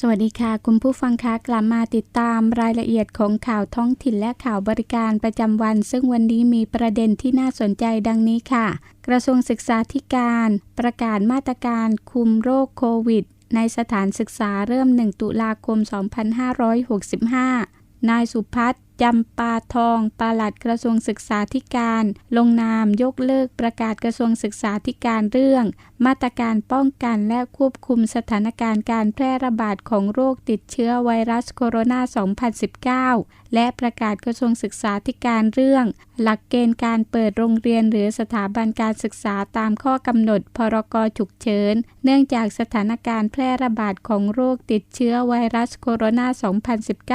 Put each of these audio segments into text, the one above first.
สวัสดีค่ะ คุณผู้ฟังคะกลับมาติดตามรายละเอียดของข่าวท้องถิ่นและข่าวบริการประจำวัน ซึ่งวันนี้มีประเด็นที่น่าสนใจดังนี้ค่ะ กระทรวงศึกษาธิการ ประกาศมาตรการคุมโรคโควิด ในสถานศึกษาเริ่ม 1 ตุลาคม 2565 นายสุพัฒน์จำปาทองปลัดกระทรวงศึกษาธิการ ลงนามยกเลิกประกาศกระทรวงศึกษาธิการเรื่อง มาตรการป้องกันและควบคุมสถานการณ์การแพร่ระบาดของโรคติดเชื้อไวรัสโคโรนา 2019 และประกาศกระทรวงศึกษาธิการเรื่อง หลักเกณฑ์การเปิดโรงเรียนหรือสถาบันการศึกษาตามข้อกำหนดพรกฉุกเฉิน เนื่องจากสถานการณ์แพร่ระบาดของโรคติดเชื้อไวรัสโคโรน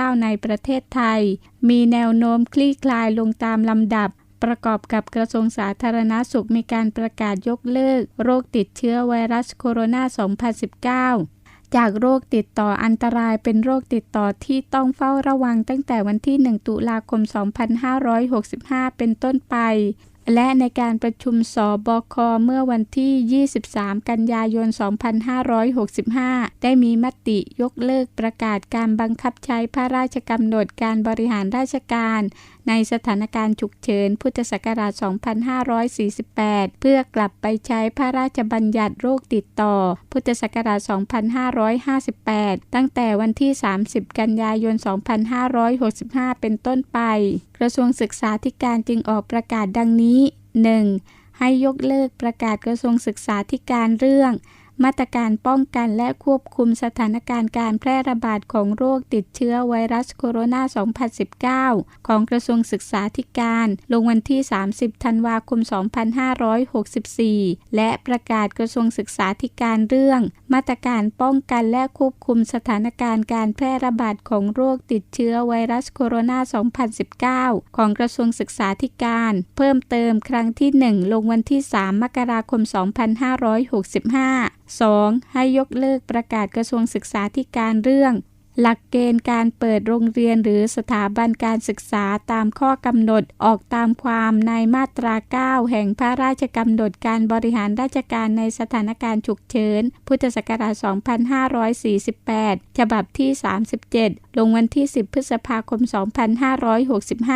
า 2019 ในประเทศไทย มีแนวโน้มคลี่คลายลงตามลำดับ ประกอบกับกระทรวงสาธารณาสุขมีการประกาศยกเลิก โรคติดเชื้อไวรัสโคโรนา 2019จากโรคติดต่ออันตรายเป็นโรคติดต่อที่ต้องเฝ้าระวังตั้งแต่วันที่ 1 ตุลาคม 2565 เป็นต้นไป และในการประชุมสบคเมื่อวันที่ 23 กันยายน 2565 ได้มีมติยกเลิกประกาศการบังคับใช้พระราชกำหนดการบริหารราชการ ในสถานการณ์ฉุกเฉิน พุทธศักราช 2548 เพื่อกลับไปใช้พระราชบัญญัติโรคติดต่อ พุทธศักราช 2558 ตั้งแต่วันที่ 30 กันยายน 2565 เป็นต้นไป กระทรวงศึกษาธิการจึงออกประกาศดังนี้ 1. ให้ยกเลิกประกาศกระทรวงศึกษาธิการเรื่อง มาตรการป้องกันและควบคุมสถานการณ์การแพร่ระบาดของโรคติดเชื้อไวรัสโคโรนา 2019 ของกระทรวงศึกษาธิการ ลงวันที่ 30 ธันวาคม 2564 และประกาศกระทรวงศึกษาธิการเรื่อง มาตรการป้องกันและควบคุมสถานการณ์การแพร่ระบาดของโรคติดเชื้อไวรัสโคโรนา 2019 ของกระทรวงศึกษาธิการ เพิ่มเติมครั้งที่ 1 ลงวันที่ 3 มกราคม 2565 2. ให้ยกเลิกประกาศกระทรวงศึกษาธิการเรื่อง หลักเกณฑ์การเปิดโรงเรียนหรือสถาบันการศึกษาตามข้อกำหนดออกตามความในมาตรา 9 แห่งพระราชกำหนดการบริหารราชการในสถานการณ์ฉุกเฉิน พุทธศักราช 2548 ฉบับที่ 37 ลงวันที่ 10 พฤษภาคม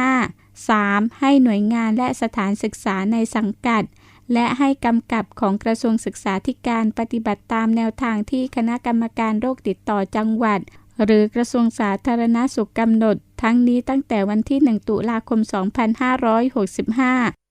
2565 3. ให้หน่วยงานและสถานศึกษาในสังกัด และให้กำกับของกระทรวงศึกษาธิการปฏิบัติตามแนวทางที่คณะกรรมการโรคติดต่อจังหวัด หรือกระทรวงสาธารณสุขกำหนด ทั้งนี้ตั้งแต่วันที่ 1 ตุลาคม 2565